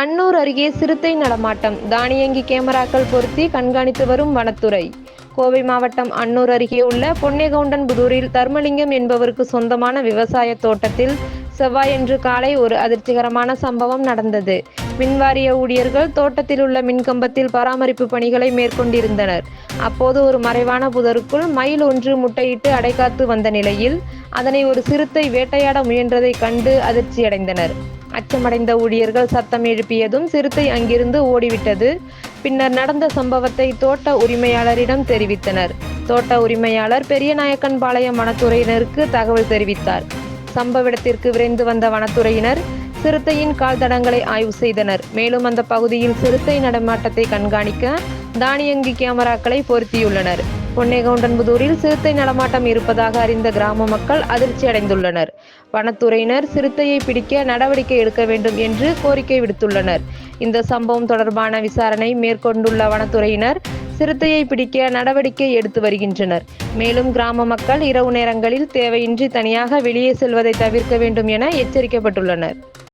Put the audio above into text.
அன்னூர் அருகே சிறுத்தை நடமாட்டம். தானியங்கி கேமராக்கள் பொருத்தி கண்காணித்து வரும் வனத்துறை. கோவை மாவட்டம் அன்னூர் அருகே உள்ள பொன்னேகவுண்டன்புதூரில் தர்மலிங்கம் என்பவருக்கு சொந்தமான விவசாய தோட்டத்தில் செவ்வாயன்று காலை ஒரு அதிர்ச்சிகரமான சம்பவம் நடந்தது. மின்வாரிய ஊழியர்கள் தோட்டத்தில் உள்ள மின்கம்பத்தில் பராமரிப்பு பணிகளை மேற்கொண்டிருந்தனர். அப்போது ஒரு மறைவான புதருக்குள் மயில் ஒன்று முட்டையிட்டு அடைகாத்து வந்த நிலையில் அதனை ஒரு சிறுத்தை வேட்டையாட முயன்றதை கண்டு அதிர்ச்சியடைந்தனர். அச்சமடைந்த ஊழியர்கள் சத்தம் எழுப்பியதும் சிறுத்தை அங்கிருந்து ஓடிவிட்டது. பின்னர் நடந்த சம்பவத்தை தோட்ட உரிமையாளரிடம் தெரிவித்தனர். தோட்ட உரிமையாளர் பெரியநாயக்கன்பாளையம் வனத்துறையினருக்கு தகவல் தெரிவித்தார். சம்பவ இடத்திற்கு விரைந்து வந்த வனத்துறையினர் சிறுத்தையின் கால் தடங்களை ஆய்வு செய்தனர். மேலும் அந்த பகுதியில் சிறுத்தை நடமாட்டத்தை கண்காணிக்க தானியங்கி கேமராக்களை பொருத்தியுள்ளனர். பொன்னேகவுண்டன்புதூரில் சிறுத்தை நடமாட்டம் இருப்பதாக அறிந்த கிராம மக்கள் அதிர்ச்சி அடைந்துள்ளனர். வனத்துறையினர் சிறுத்தையை பிடிக்க நடவடிக்கை எடுக்க வேண்டும் என்று கோரிக்கை விடுத்துள்ளனர். இந்த சம்பவம் தொடர்பான விசாரணை மேற்கொண்டுள்ள வனத்துறையினர் சிறுத்தையை பிடிக்க நடவடிக்கை எடுத்து வருகின்றனர். மேலும் கிராம மக்கள் இரவு நேரங்களில் தேவையின்றி தனியாக வெளியே செல்வதை தவிர்க்க வேண்டும் என எச்சரிக்கப்பட்டுள்ளனர்.